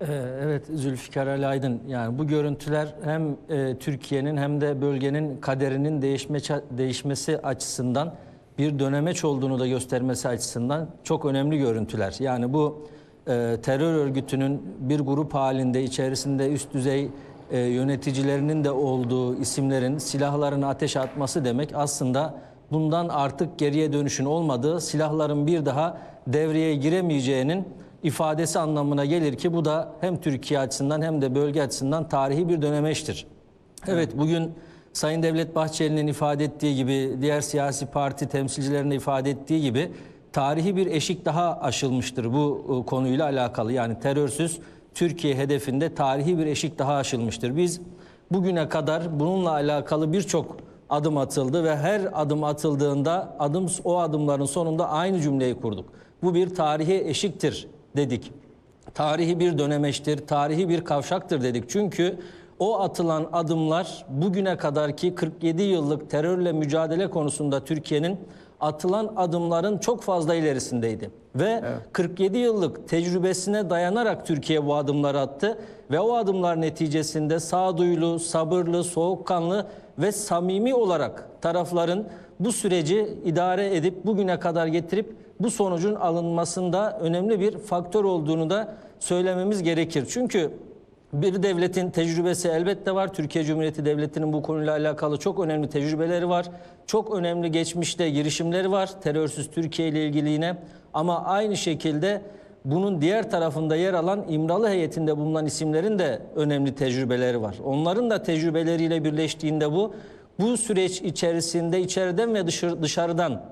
Ee, Evet Zülfikar Ali Aydın yani bu görüntüler hem e, Türkiye'nin hem de bölgenin kaderinin değişme, değişmesi açısından bir dönemeç olduğunu da göstermesi açısından çok önemli görüntüler. Yani bu e, terör örgütünün bir grup halinde içerisinde üst düzey e, yöneticilerinin de olduğu isimlerin silahlarını ateşe atması demek aslında bundan artık geriye dönüşün olmadığı silahların bir daha devreye giremeyeceğinin ifadesi anlamına gelir ki bu da hem Türkiye açısından hem de bölge açısından tarihi bir dönemeçtir. Evet bugün Sayın Devlet Bahçeli'nin ifade ettiği gibi diğer siyasi parti temsilcilerinin ifade ettiği gibi tarihi bir eşik daha aşılmıştır bu e, konuyla alakalı. Yani terörsüz Türkiye hedefinde tarihi bir eşik daha aşılmıştır. Biz bugüne kadar bununla alakalı birçok adım atıldı ve her adım atıldığında adım o adımların sonunda aynı cümleyi kurduk. Bu bir tarihi eşiktir dedik. Tarihi bir dönemeçtir, tarihi bir kavşaktır dedik. Çünkü o atılan adımlar bugüne kadarki 47 yıllık terörle mücadele konusunda Türkiye'nin atılan adımların çok fazla ilerisindeydi. Ve 47 yıllık tecrübesine dayanarak Türkiye bu adımları attı ve o adımlar neticesinde sağduyulu, sabırlı, soğukkanlı ve samimi olarak tarafların bu süreci idare edip bugüne kadar getirip bu sonucun alınmasında önemli bir faktör olduğunu da söylememiz gerekir. Çünkü bir devletin tecrübesi elbette var. Türkiye Cumhuriyeti Devleti'nin bu konuyla alakalı çok önemli tecrübeleri var. Çok önemli geçmişte girişimleri var terörsüz Türkiye ile ilgili yine. Ama aynı şekilde bunun diğer tarafında yer alan İmralı heyetinde bulunan isimlerin de önemli tecrübeleri var. Onların da tecrübeleriyle birleştiğinde bu bu süreç içerisinde içeriden ve dışarı, dışarıdan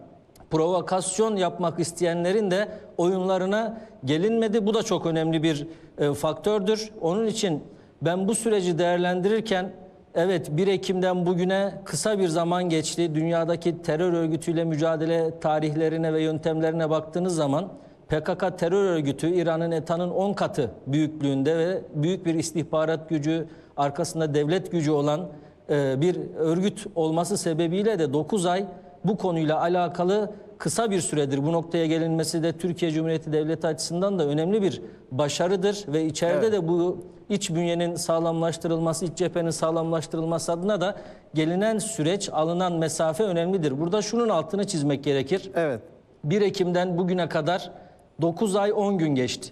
provokasyon yapmak isteyenlerin de oyunlarına gelinmedi. Bu da çok önemli bir e, faktördür. Onun için ben bu süreci değerlendirirken evet 1 Ekim'den bugüne kısa bir zaman geçti. Dünyadaki terör örgütüyle mücadele tarihlerine ve yöntemlerine baktığınız zaman PKK terör örgütü İran'ın ETA'nın 10 katı büyüklüğünde ve büyük bir istihbarat gücü, arkasında devlet gücü olan e, bir örgüt olması sebebiyle de 9 ay bu konuyla alakalı kısa bir süredir bu noktaya gelinmesi de Türkiye Cumhuriyeti Devleti açısından da önemli bir başarıdır ve içeride Evet. de bu iç bünyenin sağlamlaştırılması, iç cephenin sağlamlaştırılması adına da gelinen süreç, alınan mesafe önemlidir. Burada şunun altını çizmek gerekir. Evet. 1 Ekim'den bugüne kadar 9 ay 10 gün geçti.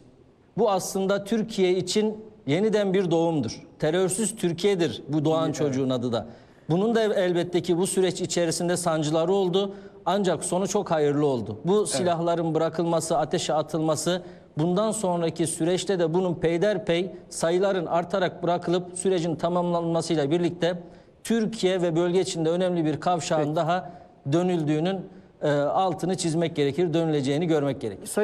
Bu aslında Türkiye için yeniden bir doğumdur. Terörsüz Türkiye'dir bu doğan çocuğun adı da. Bunun da elbette ki bu süreç içerisinde sancıları oldu. Ancak sonu çok hayırlı oldu. Bu silahların bırakılması, ateşe atılması, bundan sonraki süreçte de bunun peyderpey sayıların artarak bırakılıp sürecin tamamlanmasıyla birlikte Türkiye ve bölge içinde önemli bir kavşağın daha dönüldüğünün e, altını çizmek gerekir, dönüleceğini görmek gerekir.